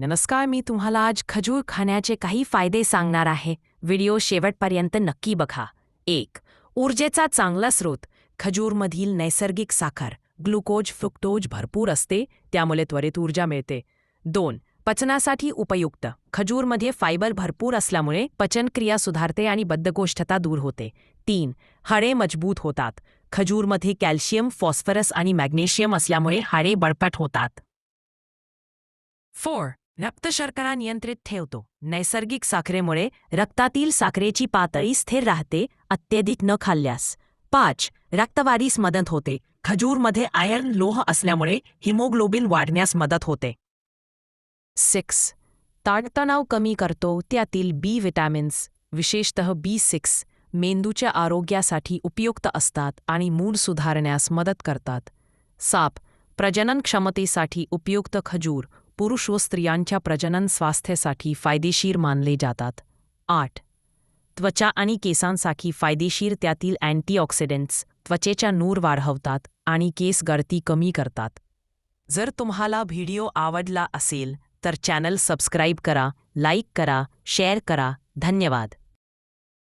नमस्कार मी तुम्हाला आज खजूर खाण्याचे काही फायदे सांगणार आहे. व्हिडिओ शेवटपर्यंत नक्की बघा. एक ऊर्जेचा चांगला स्रोत. खजूरमधील नैसर्गिक साखर ग्लुकोज फ्रुक्टोज भरपूर असते त्यामुळे त्वरित ऊर्जा मिळते. दोन पचनासाठी उपयुक्त. खजूरमध्ये फायबर भरपूर असल्यामुळे पचनक्रिया सुधारते आणि बद्धकोष्ठता दूर होते. तीन हाडे मजबूत होतात. खजूरमध्ये कॅल्शियम फॉस्फरस आणि मॅग्नेशियम असल्यामुळे हाडे बळपट होतात. फोर रक्तशर्करा नियंत्रित ठेवतो. नैसर्गिक साखरेमुळे रक्तातील साखरेची पातळी स्थिर राहते अत्यधिक न खाल्ल्यास. पाच रक्तवाढीस मदत होते. खजूरमध्ये आयर्न लोह असल्यामुळे हिमोग्लोबिन वाढण्यास मदत होते. सिक्स ताणतणाव कमी करतो. त्यातील बी विटॅमिन्स विशेषतः बी सिक्स मेंदूच्या आरोग्यासाठी उपयुक्त असतात आणि मूड सुधारण्यास मदत करतात. साप प्रजनन क्षमतेसाठी उपयुक्त खजूर पुरुष व स्त्रियांच्या प्रजनन स्वास्थ्यासाठी फायदेशीर मानले जातात. आठ. त्वचा आणि केसांसाठी फायदेशीर त्यातील अँटीऑक्सिडंट्स त्वचेच्या नूर वाढवतात आणि केस गळती कमी करतात. जर तुम्हाला व्हिडिओ आवडला असेल तर चॅनल सबस्क्राईब करा लाईक करा शेअर करा. धन्यवाद.